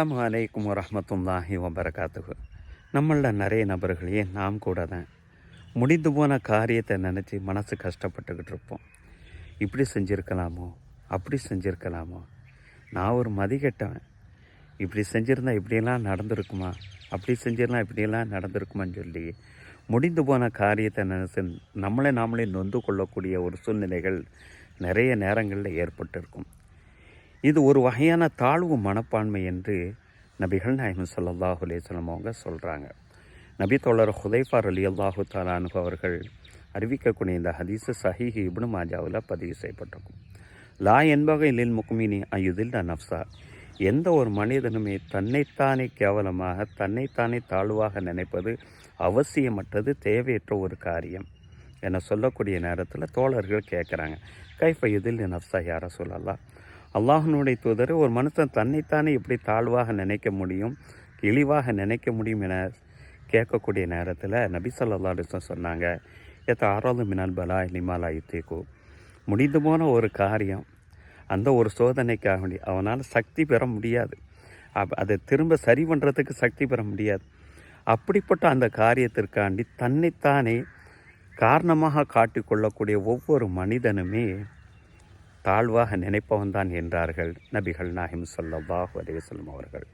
அஸ்ஸலாமு அலைக்கும் வரமத்துல்லாஹி வபரகாத்துகு நம்மள நிறைய நபர்களையே நாம் கூட தான் முடிந்து போன காரியத்தை நினச்சி மனசு கஷ்டப்பட்டுக்கிட்டு இருப்போம். இப்படி செஞ்சுருக்கலாமோ? அப்படி செஞ்சுருக்கலாமோ? நான் ஒரு மதிக்கட்டவன் இப்படி செஞ்சுருந்தா இப்படியெல்லாம் நடந்திருக்குமா? அப்படி செஞ்சிருந்தா இப்படியெல்லாம் நடந்திருக்குமான்னு சொல்லி முடிந்து போன காரியத்தை நினச்சி நம்மளை நாமளே நொந்து கொள்ளக்கூடிய ஒரு சூழ்நிலைகள் நிறைய நேரங்களில் ஏற்பட்டிருக்கும். இது ஒரு வகையான தாழ்வு மனப்பான்மை என்று நபிகள் நாயகம் சொல்லல்லாஹு அலேஸ்லம் அவங்க சொல்கிறாங்க நபி தோழர் ஹுதைஃபார் அலி அல்லாஹு தாலானு அவர்கள் அறிவிக்கக்கூடிய இந்த ஹதீஸு சஹீஹி இப்னு மாஜாவில் பதிவு செய்யப்பட்டிருக்கும். லா என்பகை லில் முக்மினி அயுதில் நப்சா எந்த ஒரு மனிதனுமே தன்னைத்தானே கேவலமாக தன்னைத்தானே தாழ்வாக நினைப்பது அவசியமற்றது தேவையற்ற ஒரு காரியம் என சொல்லக்கூடிய நேரத்தில் தோழர்கள் கேட்குறாங்க கைஃப இதில் நப்சா யார சொல்லலாம் அல்லாஹனுடைய தூதர் ஒரு மனுஷன் தன்னைத்தானே எப்படி தாழ்வாக நினைக்க முடியும் இழிவாக நினைக்க முடியும் என கேட்கக்கூடிய நேரத்தில் நபி சொல்லா சொன்னாங்க எத்த ஆறாவது மினால் பலா நிமாலா யுத்தேக்கு முடிந்து போன ஒரு காரியம் அந்த ஒரு சோதனைக்காக வேண்டி அவனால் சக்தி பெற முடியாது. அப் அதை திரும்ப சரி பண்ணுறதுக்கு சக்தி பெற முடியாது. அப்படிப்பட்ட அந்த காரியத்திற்காண்டி தன்னைத்தானே காரணமாக காட்டிக்கொள்ளக்கூடிய ஒவ்வொரு மனிதனுமே தாழ்வாக நினைப்பவன் தான் என்றார்கள் நபிகள் நாஹிம் ஸல்லல்லாஹு அலைஹி சொல்லும் அவர்கள்.